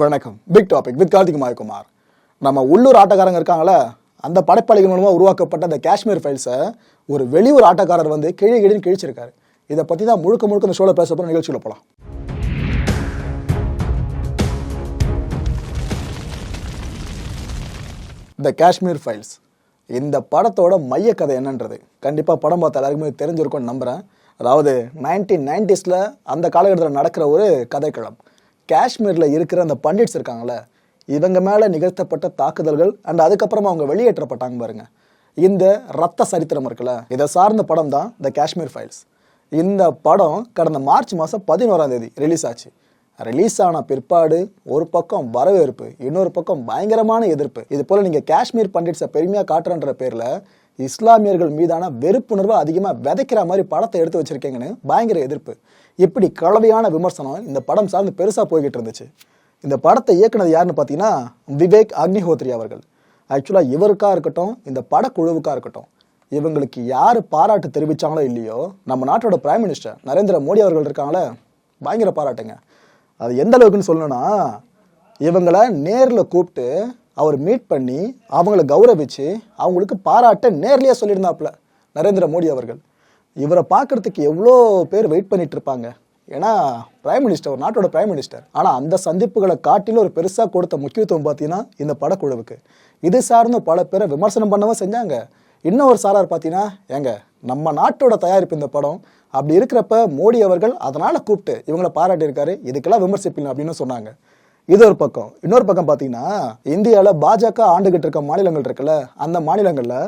வணக்கம். Big topic with Karthik Kumar நம்ம உள்ளூர் ஆட்டக்காரங்க இருக்காங்களே அந்த படைப்பாளிகள் மூலமாக உருவாக்கப்பட்ட அந்த காஷ்மீர் ஃபைல்ஸை ஒரு வெளியூர் ஆட்டக்காரர் வந்து கிழி கிழின்னு கிழிச்சிருக்காரு. இதை பற்றி தான் முழுக்க முழுக்க இந்த ஷோவில் பேச போகிற நிகழ்ச்சியில் போகலாம் த காஷ்மீர் ஃபைல்ஸ் இந்த படத்தோட மையக்கதை என்னன்றது? கண்டிப்பாக படம் பார்த்த எல்லாருக்குமே தெரிஞ்சிருக்கும்னு நம்புகிறேன் அதாவது நைன்டீன் நைன்டிஸில் அந்த காலகட்டத்தில் நடக்கிற ஒரு கதைக்களம். காஷ்மீரில் இருக்கிற அந்த பண்டிட்ஸ் இருக்காங்களே இவங்க மேலே நிகழ்த்தப்பட்ட தாக்குதல்கள் அண்ட் அதுக்கப்புறமா அவங்க வெளியேற்றப்பட்டாங்க பாருங்க. இந்த ரத்த சரித்திரம் இருக்குல்ல இதை சார்ந்த படம் தான் த காஷ்மீர் ஃபைல்ஸ் இந்த படம் கடந்த மார்ச் மாதம் பதினோராம் தேதி ரிலீஸ் ஆச்சு. ரிலீஸ் ஆன பிற்பாடு ஒரு பக்கம் வரவேற்பு இன்னொரு பக்கம் பயங்கரமான எதிர்ப்பு. இது போல் நீங்கள் காஷ்மீர் பண்டிட்ஸை பெருமையாக காட்டுறன்ற பேரில் இஸ்லாமியர்கள் மீதான வெறுப்புணர்வை அதிகமாக விதைக்கிற மாதிரி படத்தை எடுத்து வச்சிருக்கீங்கன்னு பயங்கர எதிர்ப்பு. இப்படி கலவையான விமர்சனம் இந்த படம் சார்ந்து பெருசாக போய்கிட்டு இருந்துச்சு. இந்த படத்தை இயக்குனது யாருன்னு பார்த்தீங்கன்னா விவேக் அக்னிஹோத்ரி அவர்கள். ஆக்சுவலாக இவருக்காக இருக்கட்டும் இந்த படக்குழுவுக்காக இருக்கட்டும் இவங்களுக்கு யார் பாராட்டு தெரிவித்தாங்களோ இல்லையோ நம்ம நாட்டோட பிரைம் மினிஸ்டர் நரேந்திர மோடி அவர்கள் இருக்காங்களே பயங்கர பாராட்டுங்க. அது எந்த அளவுக்குன்னு சொல்லணும்னா இவங்கள நேரில் கூப்பிட்டு அவர் மீட் பண்ணி அவங்கள கௌரவிச்சு அவங்களுக்கு பாராட்ட நேர்லேயே சொல்லியிருந்தாப்புல நரேந்திர மோடி அவர்கள். இவரை பார்க்கறதுக்கு எவ்வளோ பேர் வெயிட் பண்ணிட்டு இருப்பாங்க ஏன்னா பிரைம் மினிஸ்டர் ஒரு நாட்டோட பிரைம் மினிஸ்டர் ஆனால் அந்த சந்திப்புகளை காட்டிலும் ஒரு பெருசாக கொடுத்த முக்கியத்துவம் பார்த்தீங்கன்னா இந்த படக்குழுவுக்கு. இது சார்ந்த பல பேரை விமர்சனம் பண்ணவும் செஞ்சாங்க. இன்னும் ஒரு சாரார் பார்த்தீங்கன்னா ஏங்க நம்ம நாட்டோட தயாரிப்பு இந்த படம். அப்படி இருக்கிறப்ப மோடி அவர்கள் அதனால் கூப்பிட்டு இவங்களை பாராட்டியிருக்காரு இதுக்கெல்லாம் விமர்சிப்பீங்க அப்படின்னு சொன்னாங்க. இது ஒரு பக்கம். இன்னொரு பக்கம் பார்த்தீங்கன்னா இந்தியாவில் பாஜக ஆண்டுகிட்டு இருக்க மாநிலங்கள் இருக்குல்ல அந்த மாநிலங்களில்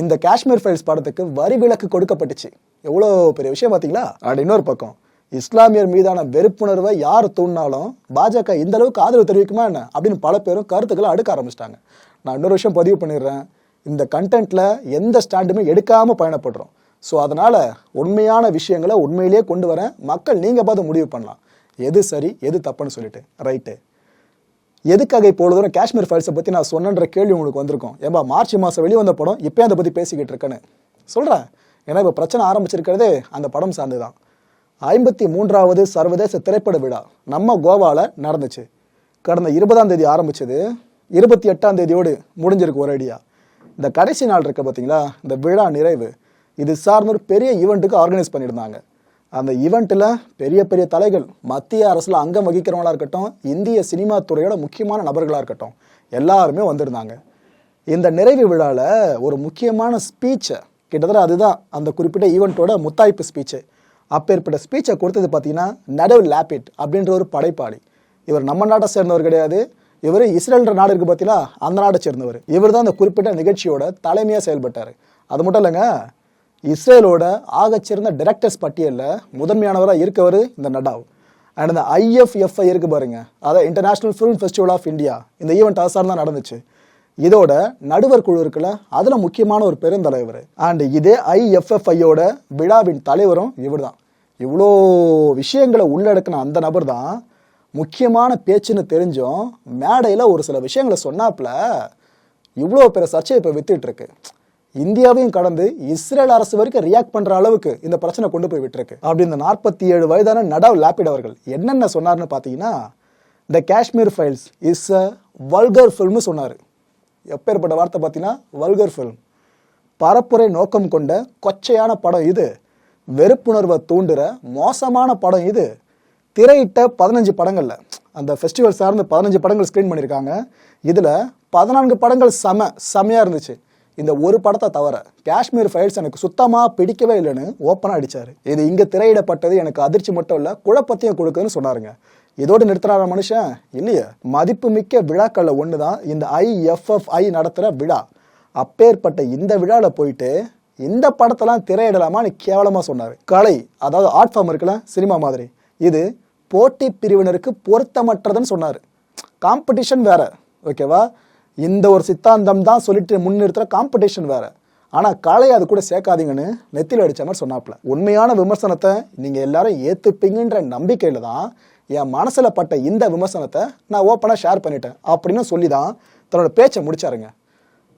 இந்த காஷ்மீர் ஃபைல்ஸ் படத்துக்கு வரி விலக்கு கொடுக்கப்பட்டுச்சு. எவ்வளோ பெரிய விஷயம் பார்த்தீங்களா? அண்ட் இன்னொரு பக்கம். இஸ்லாமியர் மீதான வெறுப்புணர்வை யார் தூண்டினாலும் பாஜக இந்த அளவுக்கு ஆதரவு தெரிவிக்குமா என்ன? அப்படின்னு பல பேரும் கருத்துக்களை அடுக்க ஆரம்பிச்சிட்டாங்க. நான் இன்னொரு விஷயம் பதிவு பண்ணிடுறேன். இந்த கண்டென்ட்டில் எந்த ஸ்டாண்டுமே எடுக்காமல் பயணப்படுறோம். ஸோ அதனால் உண்மையான விஷயங்களை உண்மையிலேயே கொண்டு வரேன் மக்கள் நீங்கள் பார்த்து முடிவு பண்ணலாம். எது சரி எது தப்புன்னு சொல்லிட்டு. ரைட்டு எதுக்காக இப்போ தூரம் காஷ்மீர் ஃபைல்ஸை பற்றி நான் சொன்னன்ற கேள்வி உங்களுக்கு வந்திருக்கும்? ஏன்பா மார்ச் மாதம் வெளியே வந்த படம் இப்போ அதை பற்றி பேசிக்கிட்டு இருக்கேன்னு. சொல்கிறேன் ஏன்னா இப்போ பிரச்சனை ஆரம்பிச்சிருக்கிறதே அந்த படம் சார்ந்து தான் ஐம்பத்தி மூன்றாவது சர்வதேச திரைப்பட விழா நம்ம கோவாவில் நடந்துச்சு. கடந்த இருபதாம் தேதி ஆரம்பிச்சது இருபத்தி எட்டாம் தேதியோடு முடிஞ்சிருக்கு ஒரு இந்த கடைசி நாள் இருக்க பார்த்தீங்களா இந்த விழா நிறைவு. இது சார்ந்த ஒரு பெரிய ஈவெண்ட்டுக்கு ஆர்கனைஸ் பண்ணியிருந்தாங்க. அந்த ஈவெண்ட்டில் பெரிய பெரிய தலைகள் மத்திய அரசில் அங்கம் வகிக்கிறவங்களா இருக்கட்டும் இந்திய சினிமா துறையோட முக்கியமான நபர்களாக இருக்கட்டும் எல்லாருமே வந்திருந்தாங்க. இந்த நிறைவு விழாவில் ஒரு முக்கியமான ஸ்பீச்சை கிட்டத்தட்ட அதுதான் அந்த குறிப்பிட்ட ஈவெண்ட்டோட முத்தாய்ப்பு ஸ்பீச்சு அப்பேற்பட்ட ஸ்பீச்சை கொடுத்தது பார்த்தீங்கன்னா நடவ் லேபிட் அப்படின்ற ஒரு படைப்பாளி. இவர் நம்ம நாட்டை சேர்ந்தவர் கிடையாது. இவர் இஸ்ரேல்ன்ற நாடு இருக்குது பார்த்தீங்களா அந்த நாட்டை சேர்ந்தவர். இவர் தான் அந்த குறிப்பிட்ட நிகழ்ச்சியோட தலைமையாக செயல்பட்டார். அது மட்டும் இல்லைங்க இஸ்ரேலோட ஆகச்சிறந்த டிரெக்டர்ஸ் பட்டியலில் முதன்மையானவராக இருக்கவர் இந்த நடாவ் அண்ட் இந்த ஐஎஃப்எஃப்ஐ இருக்கு பாருங்க. அதாவது international film festival of India இந்த ஈவெண்ட் அசார் தான் நடந்துச்சு. இதோட நடுவர் குழு இருக்குல்ல அதில் முக்கியமான ஒரு பெருந்தலைவர். அண்ட் இதே ஐஎஃப்எஃப்ஐயோட விழாவின் தலைவரும் இவர் தான் இவ்வளோ விஷயங்களை உள்ளடக்கின அந்த நபர் தான் முக்கியமான பேச்சுன்னு தெரிஞ்சும் மேடையில் ஒரு சில விஷயங்களை சொன்னாப்புல இவ்வளோ பெரிய சர்ச்சை இப்போ வித்துட்டு இருக்கு. இந்தியாவையும் கடந்து இஸ்ரேல் அரசு வரைக்கும் ரியாக்ட் பண்ற அளவுக்கு இந்த பிரச்சனை கொண்டு போய் விட்டுருக்கு. அப்படி இந்த நாற்பத்தி ஏழு வயதான நடாவ் லாபிட் அவர்கள் என்னென்ன சொன்னார்னு பார்த்தீங்கன்னா the Kashmir files is a vulgar ஃபில்ம்னு சொன்னார். எப்பேற்பட்ட வார்த்தை பார்த்தீங்கன்னா வல்கர் ஃபில்ம் பரப்புரை நோக்கம் கொண்ட கொச்சையான படம் இது. வெறுப்புணர்வை தூண்டுற மோசமான படம் இது. திரையிட்ட பதினஞ்சு படங்களில். அந்த ஃபெஸ்டிவல் சார்ந்து பதினஞ்சு படங்கள் ஸ்க்ரீன் பண்ணியிருக்காங்க. இதில் பதினான்கு படங்கள் செம செமையாக இருந்துச்சு. இந்த ஒரு படத்தை தவிர காஷ்மீர் ஃபைல்ஸ் எனக்கு சுத்தமாக பிடிக்கவே இல்லைன்னு ஓப்பனாக அடிச்சார். இது இங்கே திரையிடப்பட்டது எனக்கு அதிர்ச்சி மட்டும் இல்லை குழப்பத்தையும் கொடுக்குதுன்னு சொன்னாருங்க. இதோடு நிறுத்துறார மனுஷன்? இல்லையே. மதிப்புமிக்க விழாக்களில் ஒன்று தான் இந்த ஐஎஃப்எஃப்ஐ நடத்துகிற விழா. அப்பேற்பட்ட இந்த விழாவில் போயிட்டு இந்த படத்தெல்லாம் திரையிடலாமான்னு கேவலமாக சொன்னார். கலை அதாவது ஆர்ட் ஃபார்ம் இருக்குல்ல சினிமா மாதிரி. இது போட்டி பிரிவினருக்கு பொருத்தமற்றதுன்னு சொன்னார். காம்படிஷன் வேற. ஓகேவா இந்த ஒரு சித்தாந்தம் தான் சொல்லிட்டு முன்னிறுத்துற காம்படிஷன் வேற. ஆனால் கலை அது கூட சேர்க்காதீங்கன்னு நெத்தியில் அடித்த மாதிரி சொன்னாப்புல. உண்மையான விமர்சனத்தை நீங்கள் எல்லாரும் ஏற்றுப்பீங்கன்ற நம்பிக்கையில் தான் என் மனசில் பட்ட இந்த விமர்சனத்தை நான் ஓப்பனாக ஷேர் பண்ணிட்டேன் அப்படின்னு சொல்லி தான் தன்னோட பேச்சை முடிச்சாருங்க.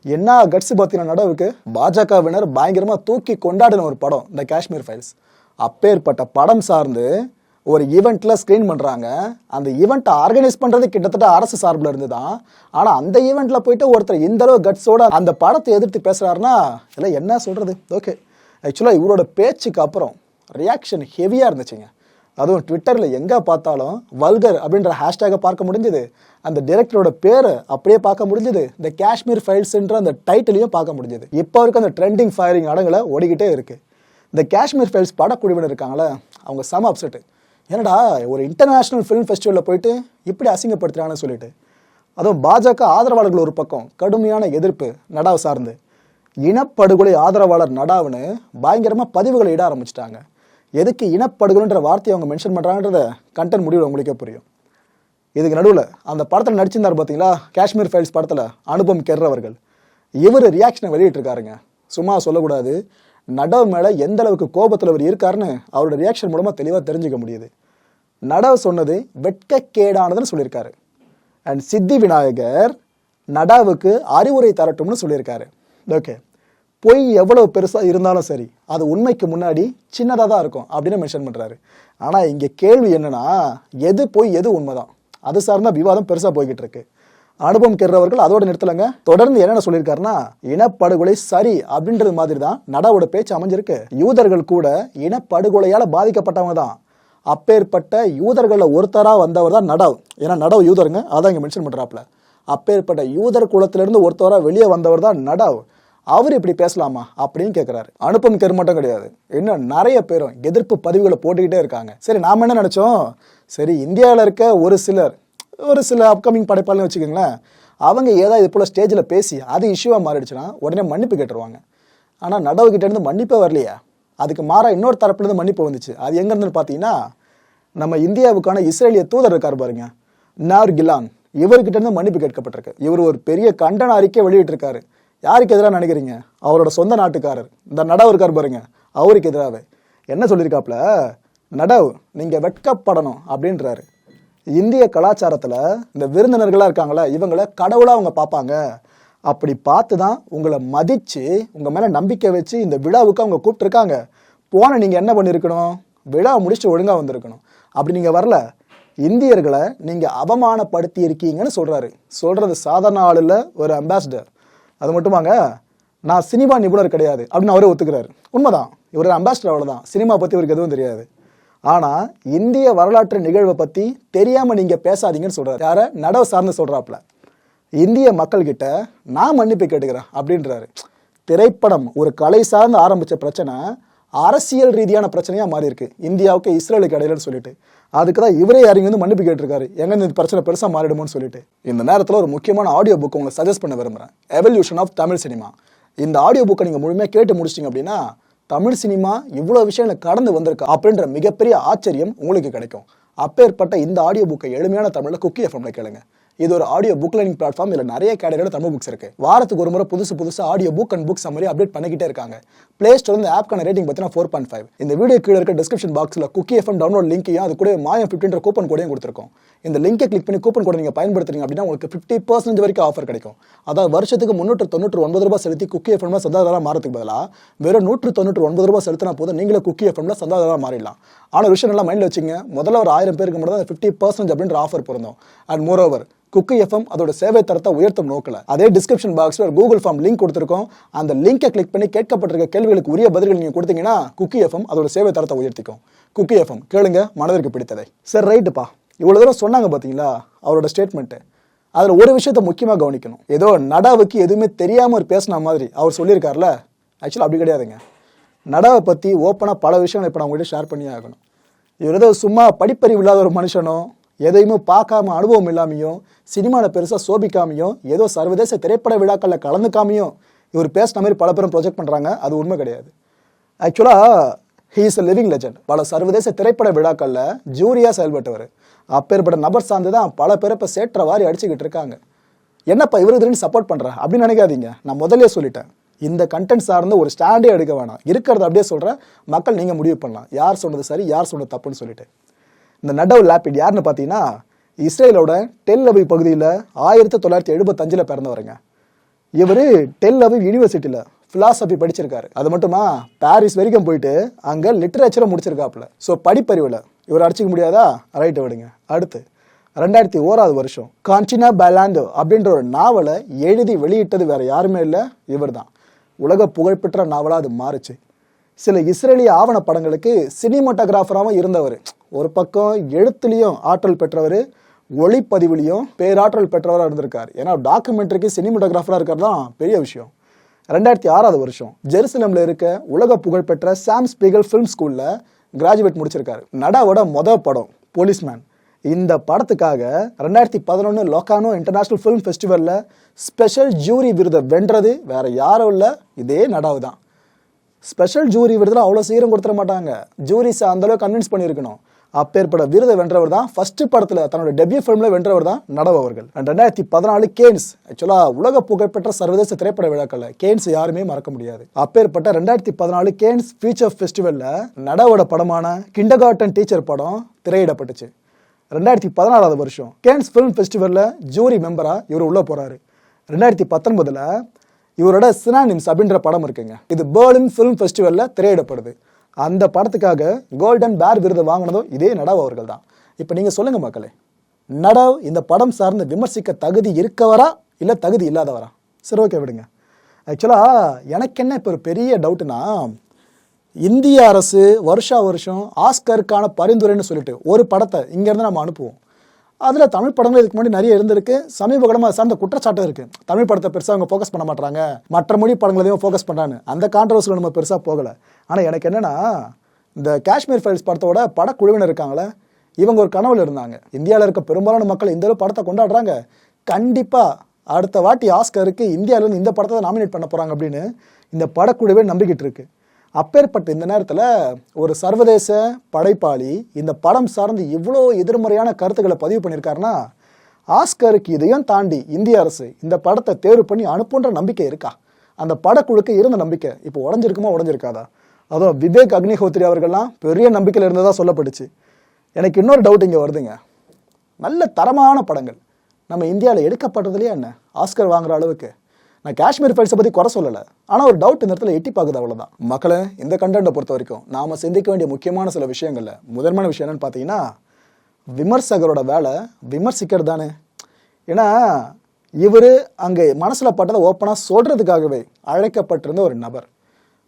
என்ன கட்ஸ் பத்தின நடவுக்கு பாஜகவினர் பயங்கரமாக தூக்கி கொண்டாடின ஒரு படம் இந்த காஷ்மீர் ஃபைல்ஸ் அப்பேற்பட்ட படம் சார்ந்து ஒரு ஈவெண்ட்ல ஸ்க்ரீன் பண்றாங்க. அந்த ஈவெண்ட்டை ஆர்கனைஸ் பண்றது கிட்டத்தட்ட அரசு சார்பில் இருந்து தான் ஆனா அந்த ஈவெண்ட்ல போயிட்டு ஒருத்தர் இந்த அளவு கட்ஸோட அந்த படத்தை எதிர்த்து பேசுறாருன்னா இல்லை என்ன சொல்றது? ஓகே ஆக்சுவலாக இவரோட பேச்சுக்கு அப்புறம் ரியாக்ஷன் ஹெவியாக இருந்துச்சுங்க. அதுவும் ட்விட்டரில் எங்கே பார்த்தாலும் வல்கர் அப்படின்ற ஹேஷ்டேகை பார்க்க முடிஞ்சுது. அந்த டிரெக்டரோட பேரை அப்படியே பார்க்க முடிஞ்சுது. இந்த காஷ்மீர் ஃபைல்ஸ்ன்ற அந்த டைட்டிலையும் பார்க்க முடிஞ்சுது. இப்போ இருக்க அந்த ட்ரெண்டிங் ஃபயரிங் அடங்களை ஓடிக்கிட்டே இருக்குது இந்த காஷ்மீர் ஃபைல்ஸ் படக்குழுவினர் இருக்காங்களே அவங்க செம அப்செட்டு என்னடா ஒரு இன்டர்நேஷ்னல் ஃபிலிம் ஃபெஸ்டிவலில் போயிட்டு இப்படி அசிங்கப்படுத்துகிறான்னு சொல்லிட்டு. அதுவும் பாஜக ஆதரவாளர்கள் ஒரு பக்கம் கடுமையான எதிர்ப்பு நடாவை சார்ந்து. இனப்படுகொலை ஆதரவாளர் நடாவுன்னு பயங்கரமாக பதிவுகளை இட ஆரம்பிச்சிட்டாங்க. எதுக்கு இனப்படுகொலைன்ற வார்த்தையை அவங்க மென்ஷன் பண்ணுறாங்கன்றத கண்டென்ட் முடிவில் உங்களுக்கே புரியும். இதுக்கு நடுவில் அந்த படத்தில் நடிச்சிருந்தார் பார்த்தீங்களா காஷ்மீர் ஃபைல்ஸ் படத்தில் அனுபம் கெர்றவர்கள். இவர் ரியாக்ஷனை வெளியிட்டிருக்காருங்க. சும்மா சொல்லக்கூடாது. நடவு மேலே எந்த அளவுக்கு கோபத்தில் அவர் இருக்காருன்னு அவரோட ரியாக்ஷன் மூலமாக தெளிவாக தெரிஞ்சுக்க முடியுது. நடவு சொன்னது வெட்கக்கேடானதுன்னு சொல்லியிருக்காரு. அண்ட் சித்தி விநாயகர் நடாவுக்கு அறிவுரை தரட்டும்னு சொல்லியிருக்காரு. ஓகே பொய் எவ்வளோ பெருசாக இருந்தாலும் சரி அது உண்மைக்கு முன்னாடி சின்னதாக தான் இருக்கும் அப்படின்னு மென்ஷன் பண்ணுறாரு ஆனால் இங்கே கேள்வி என்னென்னா எது பொய் எது உண்மைதான்? அது சார்ந்த விவாதம் பெருசாக போய்கிட்டு இருக்கு. அனுபவம் கெடுறவர்கள் அதோட நிறுத்தலைங்க. தொடர்ந்து என்னென்ன சொல்லியிருக்காருன்னா இனப்படுகொலை சரி அப்படின்றது மாதிரி தான் நடாவோட பேச்சு அமைஞ்சிருக்கு. யூதர்கள் கூட இனப்படுகொலையால் பாதிக்கப்பட்டவங்க தான். அப்பேற்பட்ட யூதர்களில் ஒருத்தராக வந்தவர் தான் நடவ். ஏன்னா நடவ் யூதருங்க. அதான் இங்கே மென்ஷன் பண்ணுறாப்புல அப்பேற்பட்ட யூதர் குலத்திலிருந்து ஒருத்தவராக வெளியே வந்தவர் தான் நடவ். அவர் இப்படி பேசலாமா அப்படின்னு கேட்குறாரு அனுப்பம் கேர் மட்டும் கிடையாது. இன்னும் நிறைய பேரும் எதிர்ப்பு பதிவுகளை போட்டுக்கிட்டே இருக்காங்க. சரி நாம் என்ன நினச்சோம்? சரி இந்தியாவில் இருக்க ஒரு சிலர் ஒரு சில அப்கமிங் படைப்பாளன்னு வச்சுக்கோங்களேன் அவங்க ஏதாவது இது போல் ஸ்டேஜில் பேசி அது இஷ்யூவாக மாறிடுச்சுன்னா உடனே மன்னிப்பு கேட்டுருவாங்க. ஆனால் நடவுகிட்டேருந்து மன்னிப்பே வரலையா. அதுக்கு மாறா இன்னொரு தரப்புலேருந்து மன்னிப்பு வந்துச்சு. அது எங்கேருந்துன்னு பார்த்தீங்கன்னா நம்ம இந்தியாவுக்கான இஸ்ரேலிய தூதர் இருக்கார் பாருங்க நார் கிலான். இவர்கிட்ட இருந்து மன்னிப்பு கேட்கப்பட்டிருக்கு. இவர் ஒரு பெரிய கண்டன அறிக்கை வெளியிட்டிருக்காரு. யாருக்கு எதிராக நினைக்கிறீங்க? அவரோட சொந்த நாட்டுக்காரர். இந்த நடவு இருக்கார் பாருங்க அவருக்கு எதிராக என்ன சொல்லியிருக்காப்புல நடவு நீங்கள் வெட்கப்படணும் அப்படின்றாரு. இந்திய கலாச்சாரத்தில் இந்த விருந்தினர்களாக இருக்காங்களே இவங்களை கடவுளாக அவங்க பார்ப்பாங்க. அப்படி பார்த்து தான் உங்களை மதித்து உங்கள் மேலே நம்பிக்கை வச்சு இந்த விழாவுக்கு அவங்க கூப்பிட்ருக்காங்க போன நீங்கள் என்ன பண்ணியிருக்கணும் விழா முடிச்சு ஒழுங்காக வந்திருக்கணும். அப்படி நீங்கள் வரல. இந்தியர்களை நீங்கள் அவமானப்படுத்தி இருக்கீங்கன்னு சொல்கிறாரு சொல்கிறது சாதாரண ஆளில் ஒரு அம்பாசிடர் அது மட்டுமாங்க நான் சினிமா நிபுணர் கிடையாது அப்படின்னு அவரே ஒத்துக்கிறாரு. உண்மைதான். இவர் அம்பாசிடர் அவ்வளோதான் சினிமா பற்றி இவருக்கு எதுவும் தெரியாது. ஆனால் இந்திய வரலாற்று நிகழ்வை பற்றி தெரியாமல் நீங்கள் பேசாதீங்கன்னு சொல்கிறார் யாரை? நடவு சார்ந்து சொல்கிறாப்புல இந்திய மக்கள்கிட்ட நான் மன்னிப்பு கேட்டுக்கிறேன் அப்படின்றாரு. திரைப்படம் ஒரு கலை சார்ந்து ஆரம்பித்த பிரச்சனை அரசியல் ரீதியான பிரச்சனையாக மாறி இருக்கு இந்தியாவுக்கு இஸ்ரேலுக்கு இடையிலன்னு சொல்லிட்டு. அதுக்கு தான் இவரே இறங்கி வந்து மன்னிப்பு கேட்டிருக்காரு. எங்க இந்த பிரச்சனை பெருசாக மாறிடுமோன்னு சொல்லிட்டு. இந்த நேரத்தில் ஒரு முக்கியமான ஆடியோ புக் உங்களுக்கு சஜஸ்ட் பண்ண விரும்புகிறேன் எவல்யூஷன் ஆஃப் தமிழ் சினிமா இந்த ஆடியோ புக்கை நீங்கள் முழுமையாக கேட்டு முடிச்சிட்டிங்க அப்படின்னா தமிழ் சினிமா இவ்வளோ விஷயங்களை கடந்து வந்திருக்கு அப்படின்ற மிகப்பெரிய ஆச்சரியம் உங்களுக்கு கிடைக்கும். அப்பேற்பட்ட இந்த ஆடியோ புக்கை எளிமையான தமிழில் குக்கி எஃப்எம்ல கேளுங்க. இது ஒரு ஆடியோ புக் லேர்னிங் பிளாட்ஃபார்ம் இதில் நிறைய கேடையோட தமிழ் புக்ஸ் இருக்கு. வாரத்துக்கு ஒரு முறை புதுசு புதுசு audio book and book summary update பண்ணிக்கிட்டே இருக்காங்க. பிளே ஸ்டோர் இந்த ஆப்க்கான ரேட்டிங் பார்த்தீங்கன்னா ஃபோர் பாயிண்ட் ஃபைவ் இந்த வீடியோ கீழே இருக்க டிஸ்கிரிப்ஷன் பாக்ஸில் குக்கி எஃப்எம் டவுன்லோட் லிங்கையும் அது கூட மாயம் ஃபிஃப்டின்ற கூப்பன் கோடையும் கொடுத்துருக்கோம். இந்த லிங்கை கிளிக் பண்ணி கூப்பன் கோடை நீங்கள் பயன்படுத்துறீங்க அப்படின்னா உங்களுக்கு ஃபிஃப்டி பர்சன்ட் வரைக்கும் ஆஃபர் கிடைக்கும். அதாவது வருஷத்துக்கு முந்நூற்று தொண்ணூற்று ஒன்பது ரூபாய் செலுத்தி குக்கி எஃப்எம்ல சந்தாதாரம் மாறதுக்கு பதிலாக வெறும் நூற்று தொண்ணூற்று ஒன்பது ரூபாய் செலுத்தினா போதும் நீங்களே குக்கி எஃப்எம்ல சந்தாதாரம் மாறிடலாம். ஆனால் விஷயம் நல்லா மைண்டில் வச்சுங்க முதல்ல ஒரு ஆயிரம் பேருக்கு மட்டும் தான் ஃபிஃப்டி பர்சன்ட் அப்படின்ற ஆஃபர் பொருந்தோம். And moreover Kuku FM அதோட சேவை தரத்தை உயர்த்தும் நோக்கில். அதே டிஸ்கிரிப்ஷன் பாக்ஸில் ஒரு கூகுள் ஃபார்ம் லிங்க் கொடுத்துருக்கோம். அந்த லிங்கை கிளிக் பண்ணி கேட்கப்பட்டிருக்க கேள்விகளுக்கு உரிய பதில்கள் நீங்கள் கொடுத்தீங்கன்னா குக்கி எஃப்எம் அதோட சேவை தரத்தை உயர்த்திக்கும். குக்கி எஃப்எம் கேளுங்க மனதிற்கு பிடித்ததை. சரி ரைட்டுப்பா இவ்வளோ தூரம் சொன்னாங்க பார்த்தீங்களா அவரோட ஸ்டேட்மெண்ட்டு அதில் ஒரு விஷயத்த முக்கியமாக கவனிக்கணும். ஏதோ நடாவுக்கு எதுவுமே தெரியாமல் ஒரு பேசின மாதிரி அவர் சொல்லியிருக்காருல? ஆக்சுவலாக அப்படி கிடையாதுங்க. நடாவை பற்றி ஓப்பனாக பல விஷயங்கள் இப்போ நான் உங்கள்கிட்ட ஷேர் பண்ணியே ஆகணும். இவர் ஏதோ சும்மா படிப்பறிவு இல்லாத ஒரு மனுஷனோ எதையுமே பார்க்காம அனுபவம் இல்லாமையும் சினிமாவில் பெருசாக சோபிக்காமையும் ஏதோ சர்வதேச திரைப்பட விழாக்களில் கலந்துக்காமையும் இவர் பேசின மாதிரி பல பேரும் ப்ரொஜெக்ட் பண்ணுறாங்க அது உண்மை கிடையாது. ஆக்சுவலாக he is a living legend பல சர்வதேச திரைப்பட விழாக்களில் ஜூரியாக செயல்பட்டவர். அப்பேற்பட்ட நபர் சார்ந்து தான் பல பேர் இப்போ சேற்ற வாரி அடிச்சுக்கிட்டு இருக்காங்க. என்னப்பா இவர் இதுன்னு சப்போர்ட் பண்ணுறேன் அப்படின்னு நினைக்காதீங்க. நான் முதல்ல சொல்லிட்டேன். இந்த கண்டென்ட் சார்ந்து ஒரு ஸ்டாண்டே எடுக்க வேணாம். இருக்கிறத அப்படியே சொல்கிறேன் மக்கள் நீங்கள் முடிவு பண்ணலாம். யார் சொன்னது சரி யார் சொன்னது தப்புன்னு சொல்லிட்டு. இந்த நடவு லேப்பிட் யாருன்னு பார்த்தீங்கன்னா இஸ்ரேலோட டெல் அவிவ் பகுதியில் ஆயிரத்தி தொள்ளாயிரத்தி எழுபத்தஞ்சில் பிறந்தவருங்க. இவர் டெல் அவிவ் யூனிவர்சிட்டியில் ஃபிலாசபி படிச்சிருக்காரு. அது மட்டுமா பாரிஸ் வரைக்கும் போயிட்டு அங்கே லிட்டரேச்சரை முடிச்சிருக்காப்புல. ஸோ படிப்பறிவில் இவர் அடிச்சிக்க முடியாதா? ரைட்டை விடுங்க. அடுத்து ரெண்டாயிரத்தி ஓராவது வருஷம் கான்டினா பேலாண்டோ அப்படின்ற ஒரு நாவலை எழுதி வெளியிட்டது வேற யாருமே இல்லை இவர் தான் உலக புகழ்பெற்ற நாவலாக அது மாறுச்சு. சில இஸ்ரேலிய ஆவண படங்களுக்கு சினிமாட்டோகிராஃபராகவும் இருந்தவர். ஒரு பக்கம் எழுத்துலேயும் ஆற்றல் பெற்றவர் ஒளிப்பதிவுலையும் பேராற்றல் பெற்றவராக இருந்திருக்கார். ஏன்னா டாக்குமெண்ட்ரிக்கு சினிமாட்டோகிராஃபராக இருக்கிறது தான் பெரிய விஷயம். ரெண்டாயிரத்தி ஆறாவது வருஷம் ஜெருசலம்ல இருக்க உலக புகழ்பெற்ற சாம் ஸ்பீகல் ஃபிலிம் ஸ்கூலில் கிராஜுவேட் முடிச்சிருக்காரு. நடாவோட மொத படம் போலீஸ்மேன் இந்த படத்துக்காக ரெண்டாயிரத்தி பதினொன்று லொக்கானோ இன்டர்நேஷ்னல் ஃபிலிம் ஃபெஸ்டிவலில் ஸ்பெஷல் ஜூரி விருதை வென்றது வேற யாரும் இல்லை இதே நடாவு தான் ஸ்பெஷல் ஜூரி விருதுல அவ்வளோ சீரம் கொடுத்துட மாட்டாங்க. ஜூரிஸை அந்த அளவுக்கு கன்வின்ஸ் பண்ணியிருக்கணும். அப்பேற்பட விருதை வென்றவர் தான் ஃபர்ஸ்ட் படத்தில் தன்னோட டெபியூ ஃபிலிமில் வென்றவர் தான் நடவு அவர்கள். அண்ட் ரெண்டாயிரத்தி பதினாலு கேன்ஸ் ஆக்சுவலாக உலக புகழ்பெற்ற சர்வதேச திரைப்பட விழாக்கள் கேன்ஸ் யாருமே மறக்க முடியாது. அப்பேற்பட்ட ரெண்டாயிரத்தி பதினாலு கேன்ஸ் ஃபியூச்சர் ஃபெஸ்டிவலில் நடவோட படமான கிண்டகார்டன் டீச்சர் படம் திரையிடப்பட்டுச்சு. ரெண்டாயிரத்தி பதினாலாவது வருஷம் கேன்ஸ் ஃபிலிம் ஃபெஸ்டிவலில் ஜூரி மெம்பராக இவர் உள்ளே போகிறாரு ரெண்டாயிரத்தி பத்தொன்பதில் இவரோட சினானிம்ஸ் அப்படின்ற படம் இருக்குங்க. இது பேர்லின் ஃபிலிம் ஃபெஸ்டிவலில் திரையிடப்படுது. அந்த படத்துக்காக கோல்டன் பேர் விருது வாங்கினதும் இதே நடவ் அவர்கள் தான். இப்போ நீங்கள் சொல்லுங்க மக்களே நடவ் இந்த படம் சார்ந்து விமர்சிக்க தகுதி இருக்கவரா இல்லை தகுதி இல்லாதவரா? சரி ஓகே விடுங்க. ஆக்சுவலாக எனக்கு என்ன இப்போ ஒரு பெரிய டவுட்னா இந்திய அரசு வருஷா வருஷம் ஆஸ்கருக்கான பரிந்துரைன்னு சொல்லிட்டு ஒரு படத்தை இங்கேருந்து நம்ம அனுப்புவோம். அதில் தமிழ் படங்கள் இதுக்கு முன்னாடி நிறைய இருந்திருக்கு. சமீப காலமாக அது சார்ந்த குற்றச்சாட்டும் இருக்குது தமிழ் படத்தை பெருசாக அவங்க ஃபோக்கஸ் பண்ண மாட்டாங்க மற்ற மொழி படங்களையும் ஃபோக்கஸ் பண்ணுறான்னு அந்த கான்ட்ரவர்சியில் நம்ம பெருசாக போகலை. ஆனால் எனக்கு என்னென்னா இந்த காஷ்மீர் ஃபைல்ஸ் படத்தோட படக்குழுவினர் இருக்காங்களே இவங்க ஒரு கனவில் இருந்தாங்க. இந்தியாவில் இருக்க பெரும்பாலான மக்கள் இந்த அளவு படத்தை கொண்டாடுறாங்க. கண்டிப்பாக அடுத்த வாட்டி ஆஸ்கருக்கு இந்தியாவிலேருந்து இந்த படத்தை நாமினேட் பண்ண போகிறாங்க அப்படின்னு இந்த படக்குழுவே நம்பிக்கிட்டு இருக்கு. அப்பேற்பட்ட இந்த நேரத்தில் ஒரு சர்வதேச படைப்பாளி இந்த படம் சார்ந்து இவ்வளோ எதிர்மறையான கருத்துக்களை பதிவு பண்ணியிருக்காருன்னா ஆஸ்கருக்கு இதையும் தாண்டி இந்திய அரசு இந்த படத்தை தேர்வு பண்ணி அனுப்புன்ற நம்பிக்கை இருக்கா? அந்த படக்குழுக்கு இருந்த நம்பிக்கை இப்போ உடஞ்சிருக்குமா உடஞ்சிருக்காதா? அதுவும் விவேக் அக்னிஹோத்ரி அவர்கள்லாம் பெரிய நம்பிக்கையில் இருந்ததாக சொல்லப்பட்டுச்சு. எனக்கு இன்னொரு டவுட் இங்கே வருதுங்க. நல்ல தரமான படங்கள். நம்ம இந்தியாவில் எடுக்கப்பட்டதுலேயே என்ன? ஆஸ்கர் வாங்குற அளவுக்கு. நான் காஷ்மீர் ஃபைல்ஸை பற்றி குறை சொல்லலை. ஆனால் ஒரு டவுட் இந்த இடத்துல எட்டி பார்க்குது அவ்வளோதான் மக்களை இந்த கண்டென்ட்டை பொறுத்த வரைக்கும் நாம் சிந்திக்க வேண்டிய முக்கியமான சில விஷயங்களில் முதன்மையான விஷயம் என்னென்னு பார்த்தீங்கன்னா விமர்சகரோட வேலை விமர்சிக்கிறது தானே. ஏன்னா இவர் அங்கே மனசில் பட்டதை ஓப்பனாக சொல்கிறதுக்காகவே அழைக்கப்பட்டிருந்த ஒரு நபர்.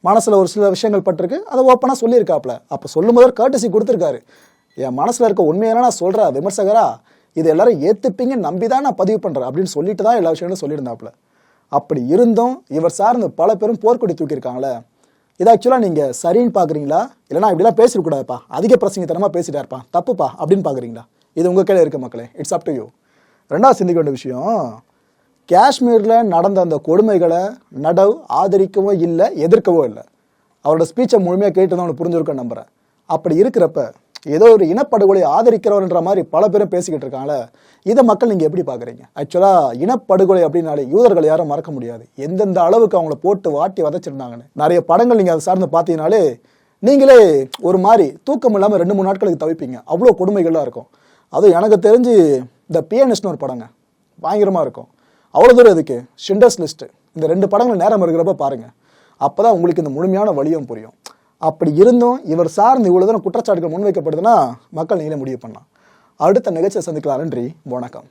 மனசில் ஒரு சில விஷயங்கள் பட்டிருக்கு அதை ஓப்பனாக சொல்லியிருக்காப்ல அப்போ சொல்லும் போது கர்டசி கொடுத்துருக்காரு. என் மனசில் இருக்க உண்மையான நான் சொல்கிறேன் விமர்சகரா? இது எல்லாரும் ஏற்றுப்பீங்க நம்பி தான் நான் பதிவு பண்ணுறேன் அப்படின்னு சொல்லிட்டு தான் எல்லா விஷயங்களும் சொல்லியிருந்தாப்புல. அப்படி இருந்தும் இவர் சார்ந்து பல பேரும் போர்க்கொடி தூக்கியிருக்காங்களே. இது ஆக்சுவலாக நீங்கள் சரின்னு பார்க்குறீங்களா இல்லைனா இப்படிலாம் பேசிடக்கூடாதுப்பா. அதிக பிரசங்கத்தனமாக பேசிட்டா இருப்பான் தப்புப்பா அப்படின்னு பார்க்குறீங்களா இது உங்கள் கையில் இருக்க மக்களே. இட்ஸ் அப் டு யூ ரெண்டாவது சிந்திக்க வேண்டிய விஷயம் காஷ்மீரில் நடந்த அந்த கொடுமைகளை நடவு ஆதரிக்கவோ இல்லை எதிர்க்கவோ இல்லை. அவரோட ஸ்பீச்சை முழுமையாக கேட்டு தான் அவனுக்கு புரிஞ்சிருக்க நம்புகிறேன் அப்படி இருக்கிறப்ப ஏதோ ஒரு இனப்படுகொலை ஆதரிக்கிறவர்ன்ற மாதிரி பல பேரும் பேசிக்கிட்டு இருக்காங்களே இதை மக்கள் நீங்கள் எப்படி பார்க்குறீங்க ஆக்சுவலாக இனப்படுகொலை அப்படின்னாலே யூதர்களை யாரும் மறக்க முடியாது. எந்தெந்த அளவுக்கு அவங்கள போட்டு வாட்டி வதச்சிருந்தாங்கன்னு. நிறைய படங்கள் நீங்கள் அதை சார்ந்து பார்த்தீங்கனாலே நீங்களே ஒரு மாதிரி தூக்கம் இல்லாமல் ரெண்டு மூணு நாட்களுக்கு தவிப்பீங்க. அவ்வளோ கொடுமைகள்லாம் இருக்கும். அதுவும் எனக்கு தெரிஞ்சு இந்த பிஎன்எஸ்னு ஒரு படங்க. பயங்கரமாக இருக்கும். அவ்வளோ தூரம் இதுக்கு ஷிண்டர்ஸ் லிஸ்ட்டு இந்த ரெண்டு படங்கள் நேரம் இருக்கிறப்ப பாருங்கள் அப்போ தான் உங்களுக்கு இந்த முழுமையான வழியும் புரியும். அப்படி இருந்தும் இவர் சார்ந்து இவ்வளோ தூரம் குற்றச்சாட்டுகள் முன்வைக்கப்படுதுன்னா மக்கள் நீங்களே முடிவு பண்ணலாம். அடுத்த நிகழ்ச்சியை சந்திக்கலாம் நன்றி. வணக்கம்.